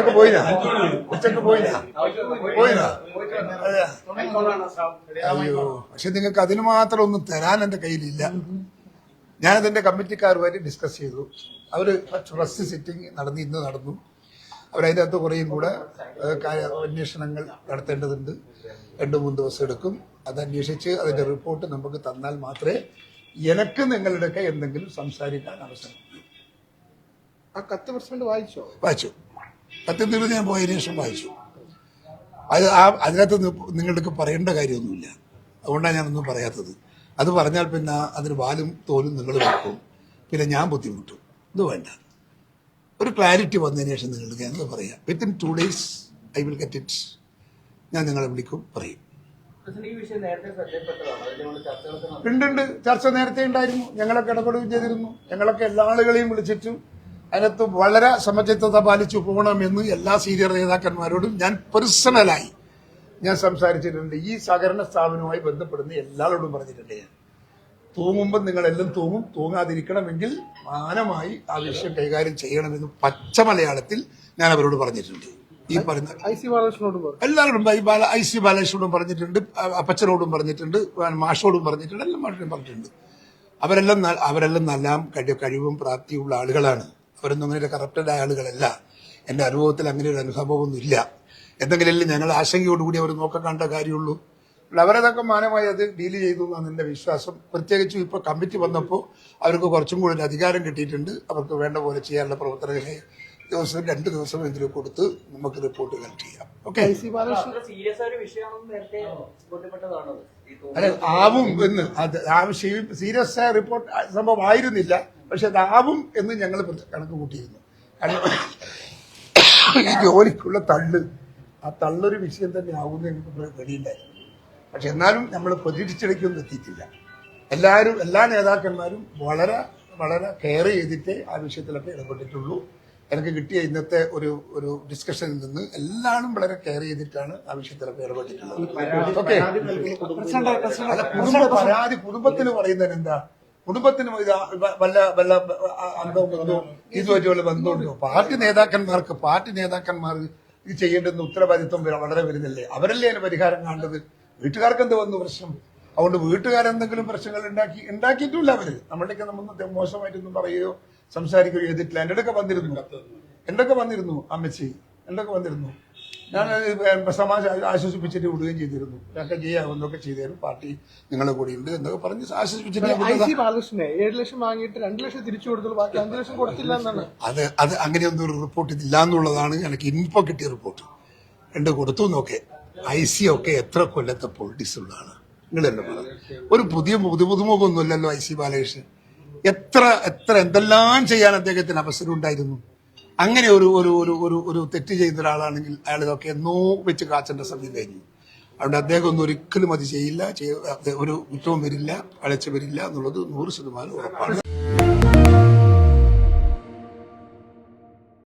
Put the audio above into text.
ഉച്ചയ്ക്ക് പോയിനാ? ഉച്ചയ്ക്ക് പോയിനാ? പോയിനാ? അയ്യോ പക്ഷെ നിങ്ങൾക്ക് അതിന് മാത്രം ഒന്നും തരാൻ എന്റെ കയ്യിലില്ല. ഞാനതിന്റെ കമ്മിറ്റിക്കാരുമായിട്ട് ഡിസ്കസ് ചെയ്തു. അവർ ട്രസ്റ്റ് സിറ്റിംഗ് നടന്നു ഇന്ന് നടന്നു. അവരതിന്റെ അകത്ത് കുറേയും കൂടെ അന്വേഷണങ്ങൾ നടത്തേണ്ടതുണ്ട്. രണ്ട് മൂന്ന് ദിവസം എടുക്കും. അത് അന്വേഷിച്ച് അതിന്റെ റിപ്പോർട്ട് നമുക്ക് തന്നാൽ മാത്രമേ എനക്ക് നിങ്ങളുടെയൊക്കെ എന്തെങ്കിലും സംസാരിക്കാൻ അവസരം. ആ കത്ത് പ്രസിഡന്റ് വായിച്ചോ? വായിച്ചു. പത്തൊൻപത് ഞാൻ പോയതിനു ശേഷം വായിച്ചു. അത് ആ അതിനകത്ത് നി- നിങ്ങളുടെ പറയേണ്ട കാര്യമൊന്നുമില്ല. അതുകൊണ്ടാണ് ഞാനൊന്നും പറയാത്തത്. അത് പറഞ്ഞാൽ പിന്നെ അതിന് വാലും തോലും നിങ്ങൾ വെക്കും. പിന്നെ ഞാൻ ബുദ്ധിമുട്ടും. ഇത് വേണ്ട. ഒരു ക്ലാരിറ്റി വന്നതിന് ശേഷം നിങ്ങൾക്ക് എന്താ പറയാം? Within two days I will get it ഞാൻ നിങ്ങളെ വിളിക്കും പറയും. ഉണ്ട്. ചർച്ച നേരത്തെ ഉണ്ടായിരുന്നു. ഞങ്ങളൊക്കെ ഇടപെടുകയും ചെയ്തിരുന്നു. ഞങ്ങളൊക്കെ എല്ലാ ആളുകളെയും വിളിച്ചിട്ടും അതിനകത്ത് വളരെ സമചിത്തത പാലിച്ചു പോകണമെന്ന് എല്ലാ സീനിയർ നേതാക്കന്മാരോടും ഞാൻ പേഴ്സണലായി ഞാൻ സംസാരിച്ചിട്ടുണ്ട്. ഈ സഹകരണ സ്ഥാപനവുമായി ബന്ധപ്പെടുന്ന എല്ലാവരോടും പറഞ്ഞിട്ടുണ്ട് ഞാൻ. തൂങ്ങുമ്പോൾ നിങ്ങളെല്ലാം തൂങ്ങും തൂങ്ങാതിരിക്കണമെങ്കിൽ മാനമായി ആ വിഷയം കൈകാര്യം ചെയ്യണമെന്ന് പച്ച മലയാളത്തിൽ ഞാൻ അവരോട് പറഞ്ഞിട്ടുണ്ട്. ഈ പറയുന്ന ഐ സി ബാലകൃഷ്ണനോടും പറഞ്ഞു. എല്ലാവരോടും ഐ ബാല ഐ സി ബാലകൃഷ്ണനോടും പറഞ്ഞിട്ടുണ്ട്. അപ്പച്ചനോടും പറഞ്ഞിട്ടുണ്ട്. മാഷോടും പറഞ്ഞിട്ടുണ്ട്. എല്ലാം മാഷോടും പറഞ്ഞിട്ടുണ്ട്. അവരെല്ലാം അവരെല്ലാം നല്ല കഴി കഴിവും പ്രാപ്തിയുള്ള ആളുകളാണ്. അവരൊന്നും അങ്ങനെ കറപ്റ്റഡ് ആയ ആളുകളല്ല. എന്റെ അനുഭവത്തിൽ അങ്ങനെ ഒരു അനുഭവമൊന്നും ഇല്ല എന്തെങ്കിലും ഞങ്ങൾ ആശങ്കയോടുകൂടി അവർ നോക്കിക്കാണ്ട കണ്ട കാര്യമുള്ളൂ. അവരതൊക്കെ മാനമായി അത് ഡീൽ ചെയ്തു എന്നാണ് എന്റെ വിശ്വാസം. പ്രത്യേകിച്ചും ഇപ്പൊ കമ്മിറ്റി വന്നപ്പോൾ അവർക്ക് കുറച്ചും കൂടി അധികാരം കിട്ടിയിട്ടുണ്ട്. അവർക്ക് വേണ്ട പോലെ ചെയ്യാനുള്ള പ്രവർത്തനങ്ങളെ ദിവസം രണ്ട് ദിവസം എങ്കിലും കൊടുത്ത് നമുക്ക് റിപ്പോർട്ട് കളക്ട് ചെയ്യാം. ഓക്കെ അല്ല ആവും എന്ന്. അത് സീരിയസ് ആയ റിപ്പോർട്ട് സംഭവം ആയിരുന്നില്ല. പക്ഷെ അത് ആവും എന്ന് ഞങ്ങൾ കണക്ക് കൂട്ടിയിരുന്നു കാരണം ഈ ജോലിക്കുള്ള തള്ള് ആ തള്ളൊരു വിഷയം തന്നെ ആവുമെന്ന് ഞങ്ങൾക്ക് വെളിയില്ലായിരുന്നു പക്ഷെ എന്നാലും നമ്മൾ പ്രതീക്ഷിച്ചിടയ്ക്കൊന്നും എത്തിയിട്ടില്ല. എല്ലാവരും എല്ലാ നേതാക്കന്മാരും വളരെ വളരെ കെയർ ചെയ്തിട്ടേ ആ വിഷയത്തിലൊക്കെ ഇടപെട്ടിട്ടുള്ളൂ. എനിക്ക് കിട്ടിയ ഇന്നത്തെ ഒരു ഒരു ഡിസ്കഷനിൽ നിന്ന് എല്ലാവരും വളരെ കെയർ ചെയ്തിട്ടാണ് ആ വിഷയത്തിലൊക്കെ ഇടപെട്ടിട്ടുള്ളത് ഓക്കെ കുടുംബ പരാതി കുടുംബത്തിന് പറയുന്നതിന് എന്താ? കുടുംബത്തിന് ഇത് വല്ല വല്ല അന്തവും ബന്ധവും ഇതുമായിട്ട് വല്ല ബന്ധമുണ്ടോ? പാർട്ടി നേതാക്കന്മാർക്ക് പാർട്ടി നേതാക്കന്മാർ ഇത് ചെയ്യേണ്ടുന്ന ഉത്തരവാദിത്വം വളരെ വരുന്നില്ലേ അവരല്ലേ അതിന് പരിഹാരം കാണേണ്ടത്? വീട്ടുകാർക്ക് എന്ത് വന്നു പ്രശ്നം? അതുകൊണ്ട് വീട്ടുകാരെന്തെങ്കിലും പ്രശ്നങ്ങൾ ഉണ്ടാക്കി ഉണ്ടാക്കിയിട്ടില്ല അവർ. നമ്മളുടെയൊക്കെ നമ്മൾ മോശമായിട്ടൊന്നും പറയുകയോ സംസാരിക്കുകയോ ചെയ്തിട്ടില്ല. എന്റെ അടുക്കെ വന്നിരുന്നു എന്തൊക്കെ വന്നിരുന്നു അമ്മച്ചി. എന്തൊക്കെ വന്നിരുന്നു. ഞാൻ സമാജ ആശ്വസിപ്പിച്ചിട്ട് വിടുകയും ചെയ്തിരുന്നു. ഞങ്ങൾക്ക് ചെയ്യാവുന്നതൊക്കെ ചെയ്തേരും. പാർട്ടി നിങ്ങളെ കൂടി ഉണ്ട് എന്നൊക്കെ പറഞ്ഞ് ആശ്വസിപ്പിച്ചിട്ട്. ബാലകൃഷ്ണനെ ഏഴ് ലക്ഷം വാങ്ങിയിട്ട് രണ്ട് ലക്ഷം തിരിച്ചു കൊടുത്തുള്ളൂ ബാക്കി അഞ്ച് ലക്ഷം കൊടുത്തില്ല എന്നാണ്. അത് അത് അങ്ങനെയൊന്നും ഒരു റിപ്പോർട്ട് ഇതില്ല എന്നുള്ളതാണ് എനിക്ക് ഇൻപോ കിട്ടിയ റിപ്പോർട്ട്. രണ്ട് കൊടുത്തു നോക്കെ ഐ സി ഒക്കെ എത്ര കൊല്ലത്തെ പൊളിറ്റിക്സ് ഉള്ളതാണ്. നിങ്ങളല്ലേ ഒരു പുതിയ പുതു പുതുമുഖമൊന്നുമല്ലല്ലോ ഐ സി ബാലകൃഷ്ണൻ. എത്ര എത്ര എന്തെല്ലാം ചെയ്യാൻ അദ്ദേഹത്തിന് അവസരം ഉണ്ടായിരുന്നു? അങ്ങനെ ഒരു ഒരു ഒരു ഒരു ഒരു തെറ്റ് ചെയ്യുന്ന ഒരാളാണെങ്കിൽ അയാൾ ഇതൊക്കെ എന്നോ വെച്ച് കാച്ചേണ്ട സമയം കഴിഞ്ഞു. അതുകൊണ്ട് അദ്ദേഹം ഒന്നും ഒരിക്കലും അത് ചെയ്യില്ല. ഒരു കുറ്റവും വരില്ല അழைച്ചു വരില്ല എന്നുള്ളത് നൂറ് ശതമാനം ഉറപ്പാണ്.